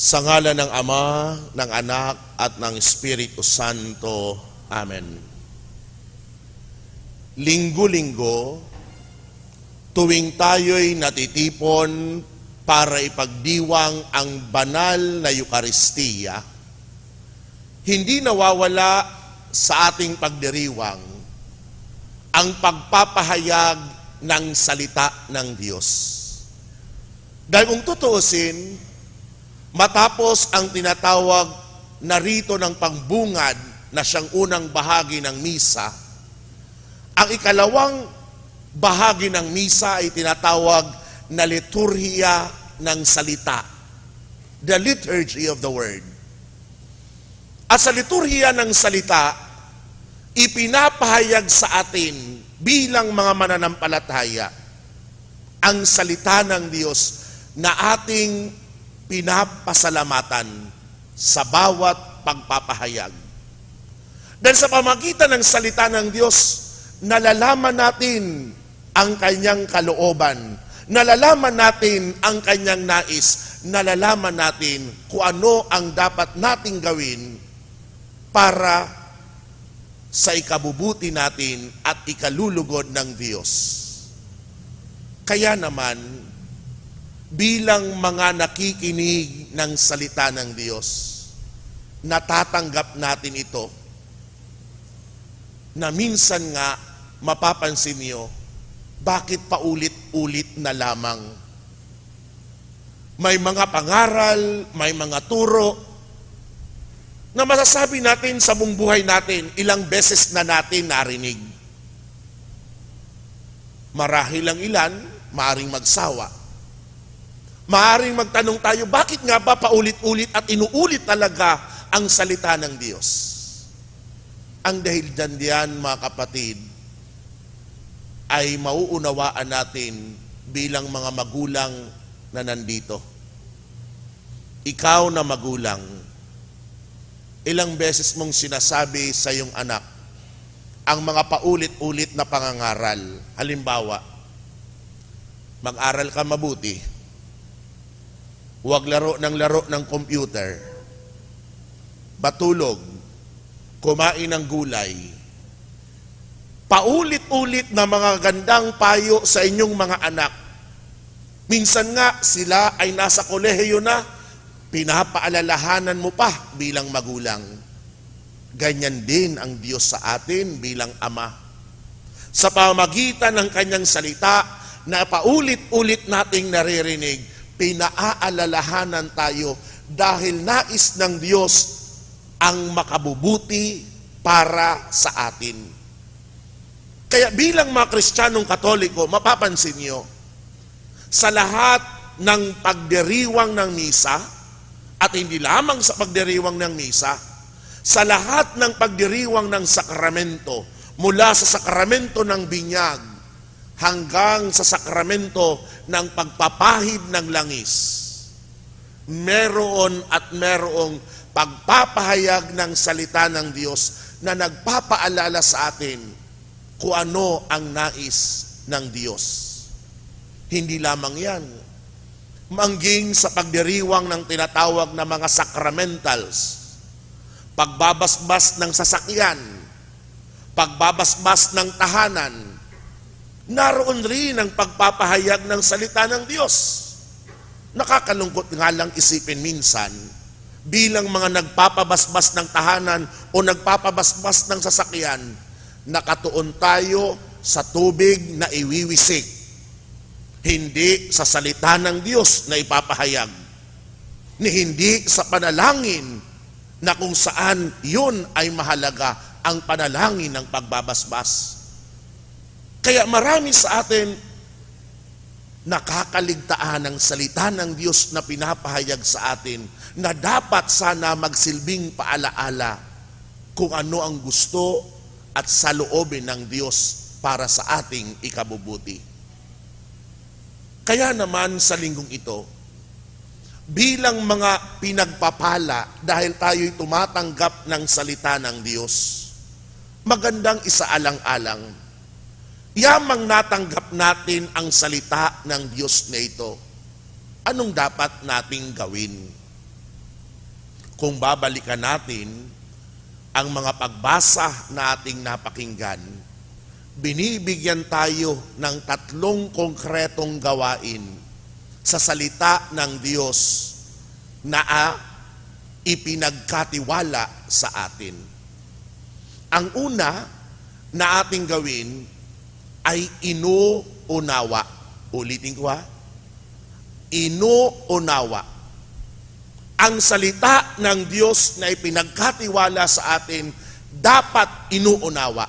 Sa ngala ng Ama, ng Anak, at ng Espiritu Santo. Amen. Linggo-linggo, tuwing tayo'y natitipon para ipagdiwang ang banal na Eukaristiya, hindi nawawala sa ating pagdiriwang ang pagpapahayag ng salita ng Diyos. Dahil kung tutuusin, matapos ang tinatawag na rito ng pangbungad na siyang unang bahagi ng misa, ang ikalawang bahagi ng misa ay tinatawag na liturhiya ng salita. The liturgy of the word. At sa liturhiya ng salita, ipinapahayag sa atin bilang mga mananampalataya ang salita ng Diyos na ating pinapasalamatan sa bawat pagpapahayag. Dahil sa pamagitan ng salita ng Diyos, nalalaman natin ang kanyang kalooban, nalalaman natin ang kanyang nais, nalalaman natin kung ano ang dapat nating gawin para sa ikabubuti natin at ikalulugod ng Diyos. Kaya naman, bilang mga nakikinig ng salita ng Diyos, natatanggap natin ito na minsan nga mapapansin niyo, bakit paulit-ulit na lamang? May mga pangaral, may mga turo, na masasabi natin sa buong buhay natin, ilang beses na natin narinig. Marahil ang ilan, maaring magsawa. Maaring magtanong tayo, bakit nga ba paulit-ulit at inuulit talaga ang salita ng Diyos? Ang dahil dyan diyan, mga kapatid, ay mauunawaan natin bilang mga magulang na nandito. Ikaw na magulang, ilang beses mong sinasabi sa iyong anak ang mga paulit-ulit na pangangaral. Halimbawa, mag-aral ka mabuti. Huwag laro ng laro ng computer. Batulog. Kumain ng gulay. Paulit-ulit na mga gandang payo sa inyong mga anak. Minsan nga sila ay nasa kolehiyo na, pinapaalalahanan mo pa bilang magulang. Ganyan din ang Diyos sa atin bilang Ama. Sa pamagitan ng kanyang salita na paulit-ulit nating naririnig, pinaaalalahanan tayo dahil nais ng Diyos ang makabubuti para sa atin. Kaya bilang mga Kristiyanong Katoliko, mapapansin niyo, sa lahat ng pagdiriwang ng misa, at hindi lamang sa pagdiriwang ng misa, sa lahat ng pagdiriwang ng sakramento, mula sa sakramento ng binyag hanggang sa sakramento ng pagpapahid ng langis, meron at merong pagpapahayag ng salita ng Diyos na nagpapaalala sa atin kung ano ang nais ng Diyos. Hindi lamang yan. Mangging sa pagdiriwang ng tinatawag na mga sacramentals, pagbabasbas ng sasakyan, pagbabasbas ng tahanan, naroon rin ang pagpapahayag ng salita ng Diyos. Nakakalungkot nga lang isipin minsan, bilang mga nagpapabasbas ng tahanan o nagpapabasbas ng sasakyan, nakatuon tayo sa tubig na iwiwisik. Hindi sa salita ng Diyos na ipapahayag. Ni hindi sa panalangin na kung saan yun ay mahalaga ang panalangin ng pagbabasbas. Kaya marami sa atin nakakaligtaan ng salita ng Diyos na pinapahayag sa atin na dapat sana magsilbing paalaala kung ano ang gusto at saloobin ng Diyos para sa ating ikabubuti. Kaya naman sa linggong ito, bilang mga pinagpapala dahil tayo'y tumatanggap ng salita ng Diyos, magandang isaalang-alang Yamang natanggap natin ang salita ng Diyos na ito, anong dapat nating gawin? kung babalikan natin ang mga pagbasa na ating napakinggan, binibigyan tayo ng tatlong konkretong gawain sa salita ng Diyos na ah, ipinagkatiwala sa atin. Ang una na ating gawin ay inuunawa. Ulitin ko ha. Inuunawa. Ang salita ng Diyos na ipinagkatiwala sa atin dapat inuunawa.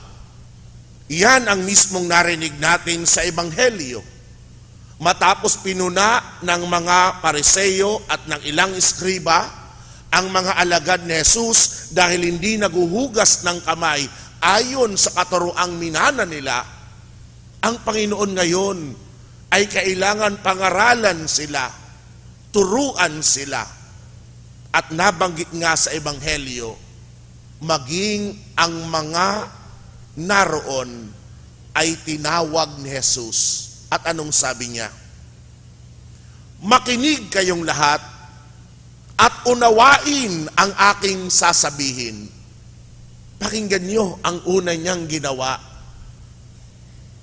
Yan ang mismong narinig natin sa Ebanghelyo. Matapos pinuna ng mga pariseyo at ng ilang iskriba, ang mga alagad ni Jesus dahil hindi naguhugas ng kamay ayon sa katuroang minana nila, ang Panginoon ngayon ay kailangan pangaralan sila, turuan sila. At nabanggit nga sa Ebanghelyo, maging ang mga naroon ay tinawag ni Jesus. At anong sabi niya? Makinig kayong lahat at unawain ang aking sasabihin. Pakinggan niyo ang una niyang ginawa.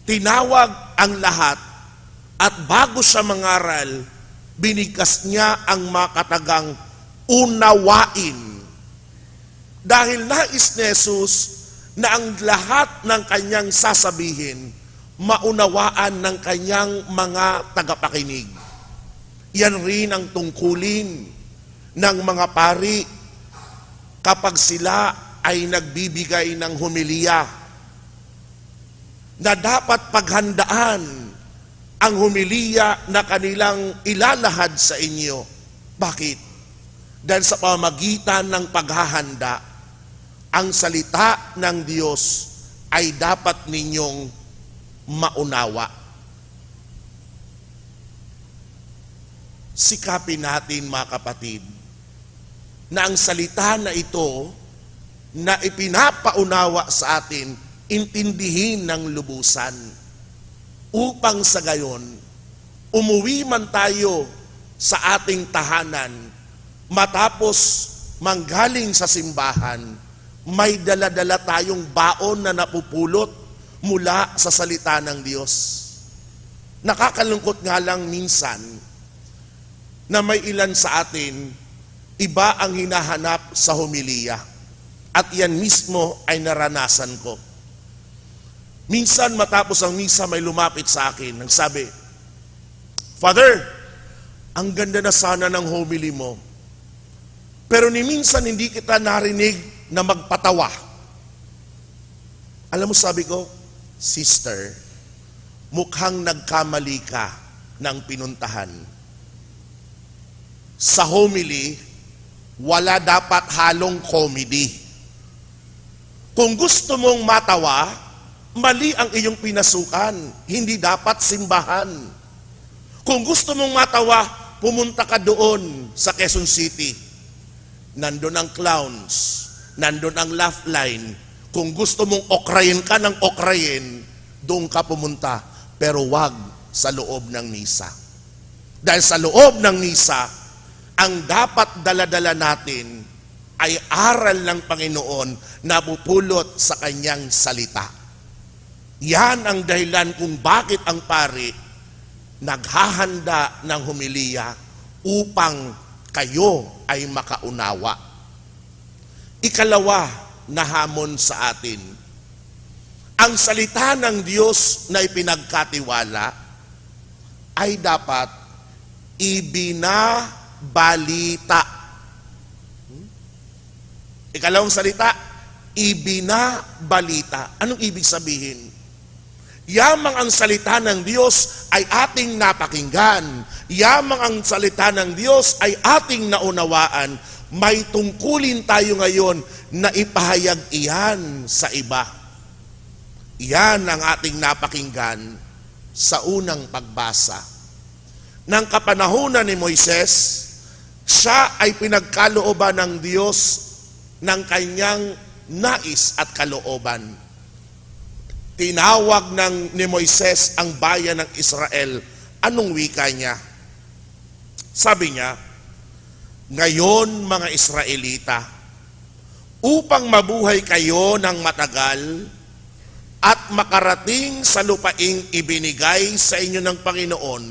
Tinawag ang lahat at bago siya mangaral, binigkas niya ang makatagang unawain. Dahil nais ni Jesus na ang lahat ng kanyang sasabihin, maunawaan ng kanyang mga tagapakinig. Yan rin ang tungkulin ng mga pari kapag sila ay nagbibigay ng humiliya na dapat paghandaan ang humiliya na kanilang ilalahad sa inyo. Bakit? Dahil sa pamagitan ng paghahanda, ang salita ng Diyos ay dapat ninyong maunawa. Sikapin natin mga kapatid na ang salita na ito na ipinapaunawa sa atin, intindihin ng lubusan upang sa gayon, umuwi man tayo sa ating tahanan matapos manggaling sa simbahan, may dala-dala tayong baon na napupulot mula sa salita ng Diyos. Nakakalungkot nga lang minsan na may ilan sa atin, iba ang hinahanap sa humiliya. At yan mismo ay naranasan ko. Minsan matapos ang misa may lumapit sa akin, nang sabi, Father, ang ganda na sana ng homily mo. Pero ni minsan hindi kita narinig na magpatawa. Alam mo sabi ko, Sister, mukhang nagkamali ka ng pinuntahan. Sa homily, wala dapat halong comedy. Kung gusto mong matawa, mali ang iyong pinasukan. Hindi dapat simbahan. Kung gusto mong matawa, pumunta ka doon sa Quezon City. Nandun ang clowns. Nandun ang laugh line. Kung gusto mong okrayin ka ng okrayin, doon ka pumunta. Pero wag sa loob ng misa. Dahil sa loob ng misa, ang dapat daladala natin ay aral ng Panginoon na pupulot sa kanyang salita. Yan ang dahilan kung bakit ang pari naghahanda ng humiliya upang kayo ay makaunawa. Ikalawa na hamon sa atin, ang salita ng Diyos na ipinagkatiwala ay dapat ibinabalita. Ikalawang salita, ibinabalita. Anong ibig sabihin? Yamang ang salita ng Diyos ay ating napakinggan. Yamang ang salita ng Diyos ay ating naunawaan. May tungkulin tayo ngayon na ipahayag iyan sa iba. Iyan ang ating napakinggan sa unang pagbasa. Nang kapanahunan ni Moises, siya ay pinagkalooban ng Diyos ng kanyang nais at kalooban tinawag ng ni Moises ang bayan ng Israel. Anong wika niya? Sabi niya, Ngayon, mga Israelita, upang mabuhay kayo ng matagal at makarating sa lupaing ibinigay sa inyo ng Panginoon,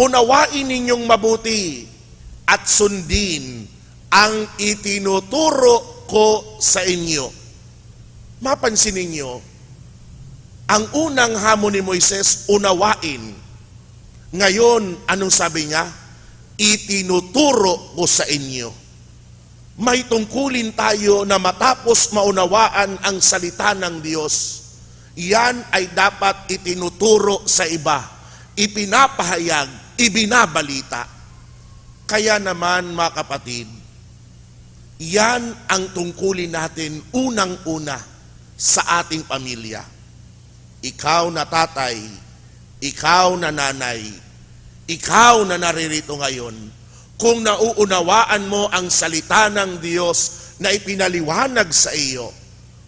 unawain ninyong mabuti at sundin ang itinuturo ko sa inyo. Mapansin ninyo, ang unang hamon ni Moises, unawain. Ngayon, anong sabi niya? Itinuturo ko sa inyo. May tungkulin tayo na matapos maunawaan ang salita ng Diyos. Yan ay dapat itinuturo sa iba, ipinapahayag, ibinabalita. Kaya naman mga kapatid, yan ang tungkulin natin unang-una sa ating pamilya. Ikaw na tatay, ikaw na nanay, ikaw na naririto ngayon, kung nauunawaan mo ang salita ng Diyos na ipinaliwanag sa iyo,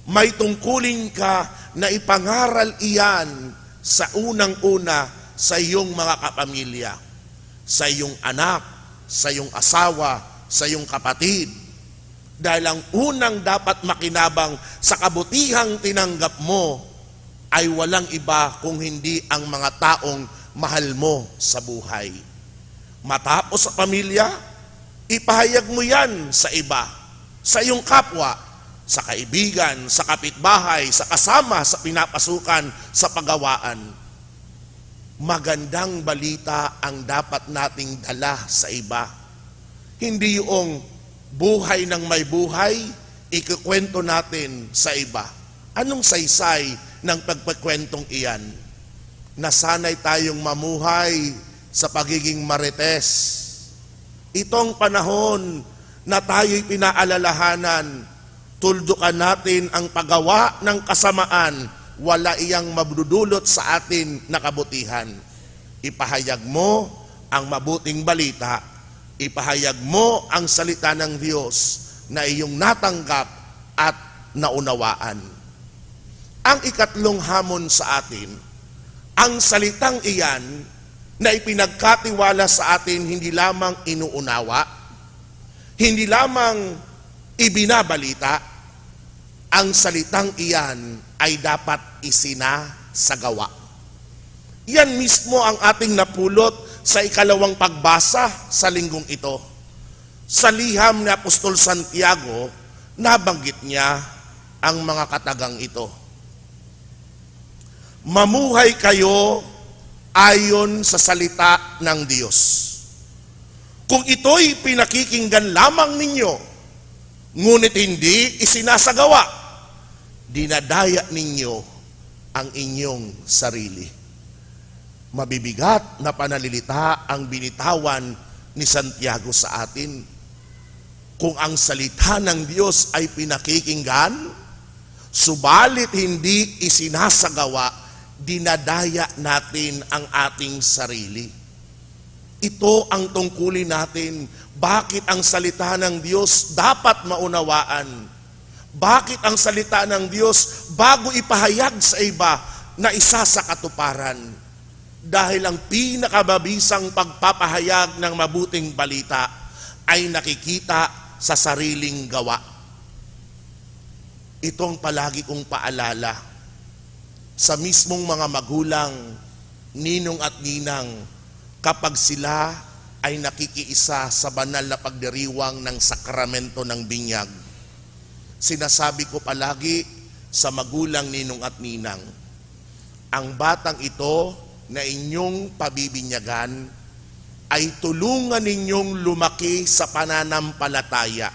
may tungkulin ka na ipangaral iyan sa unang-una sa iyong mga kapamilya, sa iyong anak, sa iyong asawa, sa iyong kapatid. Dahil ang unang dapat makinabang sa kabutihang tinanggap mo ay walang iba kung hindi ang mga taong mahal mo sa buhay. Matapos sa pamilya, ipahayag mo yan sa iba, sa iyong kapwa, sa kaibigan, sa kapitbahay, sa kasama, sa pinapasukan, sa pagawaan. Magandang balita ang dapat nating dala sa iba. Hindi yung buhay ng may buhay, ikukwento natin sa iba. Anong saysay ng pagpakwentong iyan? Nasanay tayong mamuhay sa pagiging marites. Itong panahon na tayo'y pinaalalahanan, tuldukan natin ang paggawa ng kasamaan, wala iyang mabudulot sa atin na kabutihan. Ipahayag mo ang mabuting balita, ipahayag mo ang salita ng Diyos na iyong natanggap at naunawaan. Ang ikatlong hamon sa atin, ang salitang iyan na ipinagkatiwala sa atin hindi lamang inuunawa, hindi lamang ibinabalita, ang salitang iyan ay dapat isinasagawa. Yan mismo ang ating napulot sa ikalawang pagbasa sa linggong ito. Sa liham ni Apostol Santiago, nabanggit niya ang mga katagang ito. Mamuhay kayo ayon sa salita ng Diyos. Kung ito'y pinakikinggan lamang ninyo, ngunit hindi isinasagawa, dinadaya ninyo ang inyong sarili. Mabibigat na panalilita ang binitawan ni Santiago sa atin. Kung ang salita ng Diyos ay pinakikinggan, subalit hindi isinasagawa, dinadaya natin ang ating sarili. Ito ang tungkulin natin. Bakit ang salita ng Diyos dapat maunawaan? Bakit ang salita ng Diyos bago ipahayag sa iba na isa sa katuparan? Dahil ang pinakababisang pagpapahayag ng mabuting balita ay nakikita sa sariling gawa. Itong palagi kong paalala sa mismong mga magulang, ninong at ninang, kapag sila ay nakikiisa sa banal na pagdiriwang ng sakramento ng binyag. Sinasabi ko palagi sa magulang, ninong at ninang, ang batang ito na inyong pabibinyagan ay tulungan ninyong lumaki sa pananampalataya.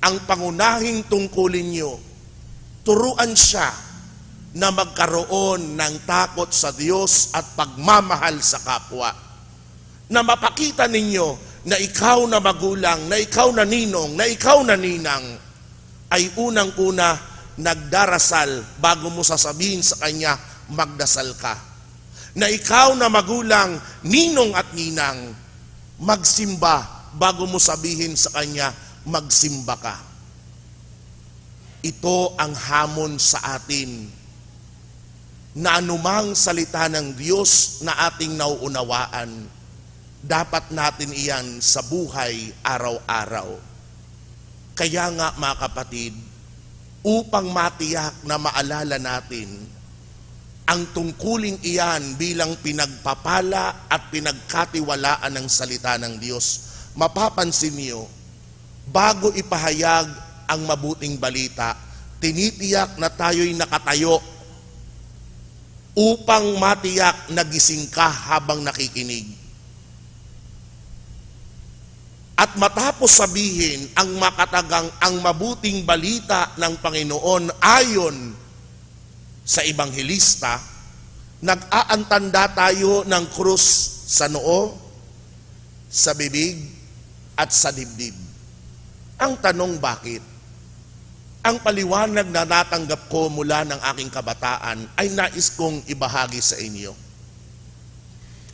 Ang pangunahing tungkulin nyo, turuan siya na magkaroon ng takot sa Diyos at pagmamahal sa kapwa. Na mapakita ninyo na ikaw na magulang, na ikaw na ninong, na ikaw na ninang, ay unang-una nagdarasal bago mo sasabihin sa Kanya, magdasal ka. Na ikaw na magulang, ninong at ninang, magsimba bago mo sabihin sa Kanya, magsimba ka. Ito ang hamon sa atin na anumang salita ng Diyos na ating nauunawaan, dapat natin iyan sa buhay araw-araw. Kaya nga mga kapatid, upang matiyak na maalala natin ang tungkuling iyan bilang pinagpapala at pinagkatiwalaan ng salita ng Diyos, mapapansin niyo, bago ipahayag ang mabuting balita, tinitiyak na tayo'y nakatayo upang matiyak na gising ka habang nakikinig. At matapos sabihin ang makatagang ang mabuting balita ng Panginoon ayon sa Ebanghelista, nag-aantanda tayo ng krus sa noo, sa bibig, at sa dibdib. Ang tanong bakit? Ang paliwanag na natanggap ko mula ng aking kabataan ay nais kong ibahagi sa inyo.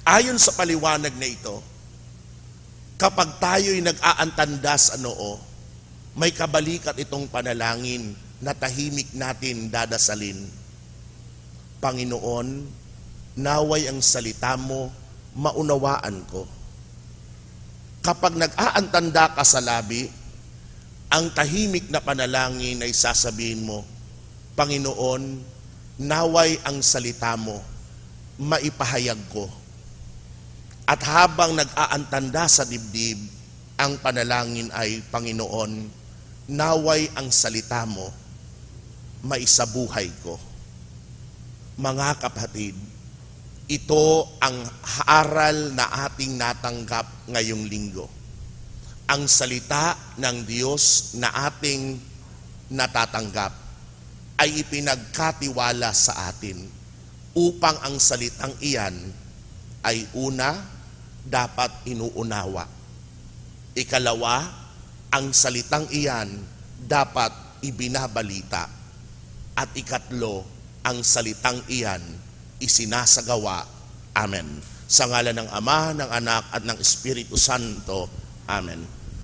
Ayon sa paliwanag na ito, kapag tayo'y nag-aantanda sa noo, may kabalikat itong panalangin na tahimik natin dadasalin. Panginoon, naway ang salita mo, maunawaan ko. Kapag nag-aantanda ka sa labi, ang tahimik na panalangin ay sasabihin mo, Panginoon, naway ang salita mo, maipahayag ko. At habang nag-aantanda sa dibdib, ang panalangin ay, Panginoon, naway ang salita mo, maisabuhay ko. Mga kapatid, ito ang aral na ating natanggap ngayong linggo. Ang salita ng Diyos na ating natatanggap ay ipinagkatiwala sa atin upang ang salitang iyan ay una, dapat inuunawa. Ikalawa, ang salitang iyan dapat ibinabalita. At ikatlo, ang salitang iyan isinasagawa. Amen. Sa ngala ng Ama, ng Anak, at ng Espiritu Santo. Amen.